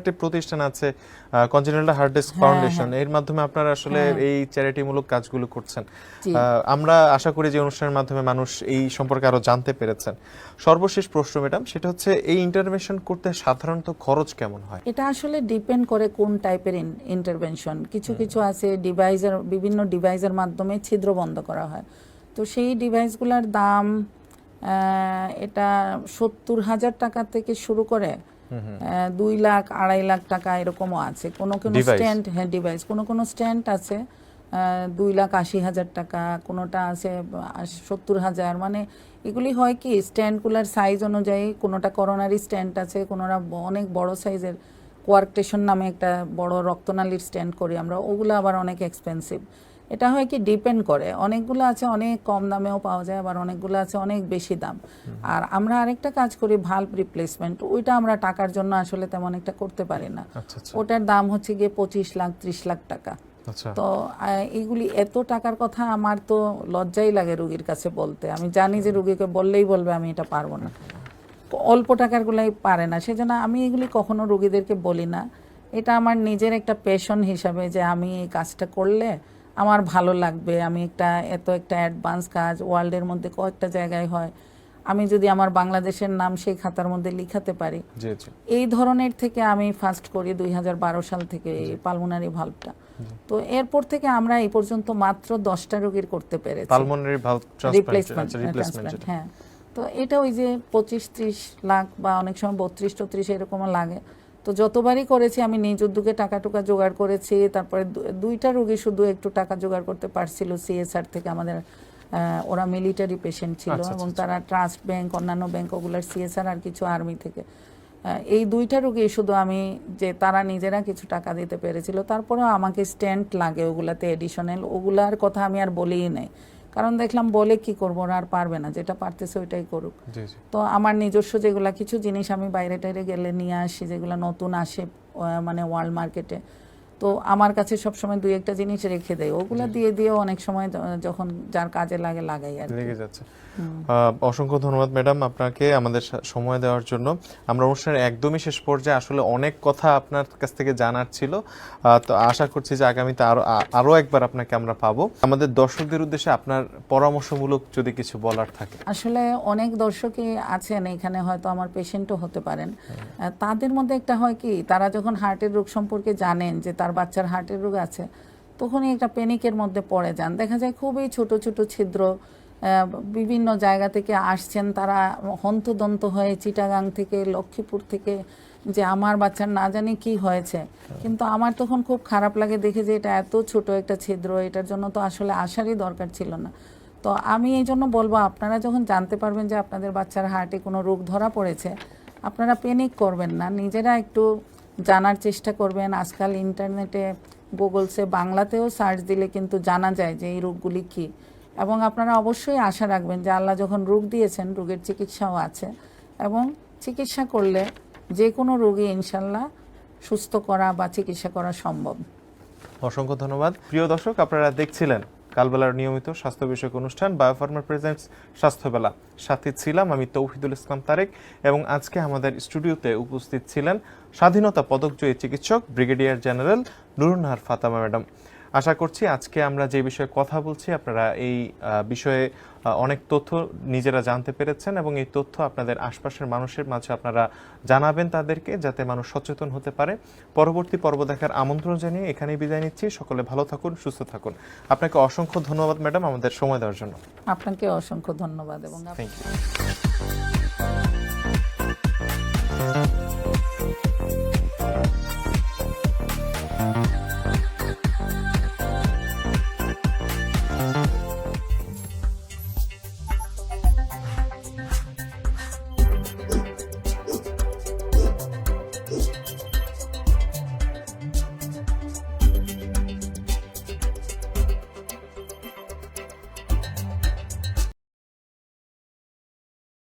একটি প্রতিষ্ঠান আছে কনজেনারেল হার্ট ডিস্ক ফাউন্ডেশন এর মাধ্যমে আপনারা আসলে হ্যাঁ। এই চ্যারিটিমূলক কাজগুলো করছেন। আমরা আশা করি যে অনুষ্ঠানের মাধ্যমে মানুষ এই সম্পর্কে আরও জানতে পেরেছেন। সর্বশেষ প্রশ্ন ম্যাডাম সেটা হচ্ছে এই ইন্টারভেনশন করতে সাধারণত খরচ কেমন হয়? এটা আসলে ডিপেন্ড করে কোন টাইপের ইন্টারভেনশন কিছু কিছু আছে ডিভাইসের বিভিন্ন ডিভাইসের মাধ্যমে ছিদ্র বন্ধ করা হয়। তো সেই ডিভাইসগুলোর দাম এটা সত্তর হাজার টাকা থেকে শুরু করে দুই লাখ আড়াই লাখ টাকা এরকমও আছে। কোনো কোনো স্ট্যান্ড হ্যাঁ ডিভাইস কোনো কোনো স্ট্যান্ড আছে দুই লাখ আশি হাজার টাকা কোনোটা আছে সত্তর হাজার। মানে এগুলি হয় কি স্ট্যান্ডগুলোর সাইজ অনুযায়ী কোনোটা করোনারি স্ট্যান্ড আছে কোনোটা অনেক বড় সাইজের কোয়ার্কটেশন নামে একটা বড় রক্তনালীর স্ট্যান্ড করি আমরা। ওগুলো আবার অনেক এক্সপেন্সিভ এটা হয় কি ডিপেন্ড করে। অনেকগুলো আছে অনেক কম দামেও পাওয়া যায় আবার অনেকগুলো আছে অনেক বেশি দাম। আর আমরা আরেকটা কাজ করি ভাল্ব রিপ্লেসমেন্ট ওইটা আমরা টাকার জন্য আসলে তেমন একটা করতে পারি না। আচ্ছা আচ্ছা। ওটার দাম হচ্ছে গিয়ে পঁচিশ লাখ ত্রিশ লাখ টাকা। আচ্ছা। তো আহ, এইগুলি এত টাকার কথা আমার তো লজ্জাই লাগে রুগীর কাছে বলতে। আমি জানি যে রুগীকে বললেই বলবে আমি এটা পারব না। অল্প টাকার গুলাই পারে না। সেজন্য আমি এগুলি কখনো রুগীদেরকে বলি না। এটা আমার নিজের একটা পেশন হিসাবে যে আমি এই কাজটা করলে আমার ভালো লাগবে আমি একটা এত একটা অ্যাডভান্স কাজ ওয়ার্ল্ডের মধ্যে কয়েকটা জায়গায় হয়। আমি যদি আমার বাংলাদেশের নাম সেই খাতার মধ্যে লিখাতে পারি। এই ধরনের থেকে আমি ফার্স্ট করি দুই হাজার বারো সাল থেকে পালমোনারি ভাল্বটা তো এরপর থেকে আমরা এই পর্যন্ত মাত্র দশটা রোগীর করতে পেরেছি। পালমোনারি রিপ্লেসমেন্ট রিপ্লেসমেন্ট হ্যাঁ। তো এটা ওই যে পঁচিশ ত্রিশ লাখ বা অনেক সময় বত্রিশ চৌত্রিশ এরকমও লাগে। তো যতবারই করেছি আমি নিজ উদ্যোগে টাকা টুকা জোগাড় করেছি। তারপরে দুইটা রোগী শুধু একটু টাকা জোগাড় করতে পারছিল সিএসআর থেকে আমাদের ওরা মিলিটারি পেশেন্ট ছিল আচ্ছা, এবং তারা ট্রাস্ট ব্যাংক অন্যান্য ব্যাংক ওগুলোর সিএসআর আর কিছু আর্মি থেকে। এই দুইটা রোগী শুধু আমি যে তারা নিজেরা কিছু টাকা দিতে পেরেছিল তারপরেও আমাকে স্ট্যান্ড লাগে ওগুলাতে এডিশনাল ওগুলার কথা আমি আর বলিই নাই। কারণ দেখলাম বলে কি করব ওরা আর পারবে না যেটা পারতেছে ওইটাই করুক। তো আমার নিজস্ব যেগুলা কিছু জিনিস আমি বাইরে টাইরে গেলে নিয়ে আসি যেগুলো নতুন আসে মানে ওয়ার্ল্ড মার্কেটে তো আমার কাছে সবসময় দুই একটা জিনিস রেখে দেয়। ওগুলা দিয়ে দিয়ে অনেক সময় যখন যার কাজে লাগে লাগাই আর লেগে যাচ্ছে। অসংখ্য ধন্যবাদ ম্যাডাম আপনাকে আমাদের সময় দেওয়ার জন্য। আমরা অনুষ্ঠানের একদমই শেষ পর্যায়ে আসলে অনেক কথা আপনার কাছ থেকে জানার ছিল। তো আশা করছি যে আগামীতে আরও আরও একবার আপনাকে আমরা পাবো। আমাদের দর্শকদের উদ্দেশ্যে আপনার পরামর্শমূলক যদি কিছু বলার থাকে। আসলে অনেক দর্শকই আছেন এখানে হয়তো আমার পেশেন্টও হতে পারেন। তাদের মধ্যে একটা হয় কি তারা যখন হার্টের রোগ সম্পর্কে জানেন যে তার বাচ্চার হার্টের রোগ আছে, তখনই একটা প্যানিকের মধ্যে পড়ে যান। দেখা যায় খুবই ছোট ছোট ছিদ্র বিভিন্ন জায়গা থেকে আসছেন তারা হন্তদন্ত হয়ে চিটাগাং থেকে, লক্ষ্মীপুর থেকে যে আমার বাচ্চার না জানি কি হয়েছে। কিন্তু আমার তখন খুব খারাপ লাগে দেখে যে এটা এত ছোট একটা ছিদ্র, এটার জন্য তো আসলে আসারই দরকার ছিল না। তো আমি এই জন্য বলব, আপনারা যখন জানতে পারবেন যে আপনাদের বাচ্চার হার্টে কোনো রোগ ধরা পড়েছে, আপনারা পেনিক করবেন না। নিজেরা একটু জানার চেষ্টা করবেন। আজকাল ইন্টারনেটে গুগলসে বাংলাতেও সার্চ দিলে কিন্তু জানা যায় যে এই রোগগুলি কী। এবং আপনারা অবশ্যই আশা রাখবেন যে আল্লাহ যখন রোগ দিয়েছেন, রোগের চিকিৎসাও আছে। এবং চিকিৎসা করলে যে কোনো রোগী ইনশাল্লাহ সুস্থ করা বা চিকিৎসা করা সম্ভব। অসংখ্য ধন্যবাদ। প্রিয় দর্শক, আপনারা দেখছিলেন কালবেলার নিয়মিত স্বাস্থ্য বিষয়ক অনুষ্ঠান বায়োফার্মার প্রেজেন্টস স্বাস্থ্যবেলা। সাথে ছিলাম আমি তৌহিদুল ইসলাম তারেক এবং আজকে আমাদের স্টুডিওতে উপস্থিত ছিলেন স্বাধীনতা পদকজয়ী চিকিৎসক brigadier general Nurunnahar Fatema madam. আশা করছি আজকে আমরা যে বিষয়ে কথা বলছি আপনারা এই বিষয়ে অনেক তথ্য নিজেরা জানতে পেরেছেন এবং এই তথ্য আপনাদের আশপাশের মানুষের মাঝে আপনারা জানাবেন তাদেরকে যাতে মানুষ সচেতন হতে পারে। পরবর্তী পর্ব দেখার আমন্ত্রণ জানিয়ে এখানেই বিদায় নিচ্ছি। সকলে ভালো থাকুন সুস্থ থাকুন। আপনাকে অসংখ্য ধন্যবাদ ম্যাডাম আমাদের সময় দেওয়ার জন্য। আপনাকে অসংখ্য ধন্যবাদ এবং থ্যাংক ইউ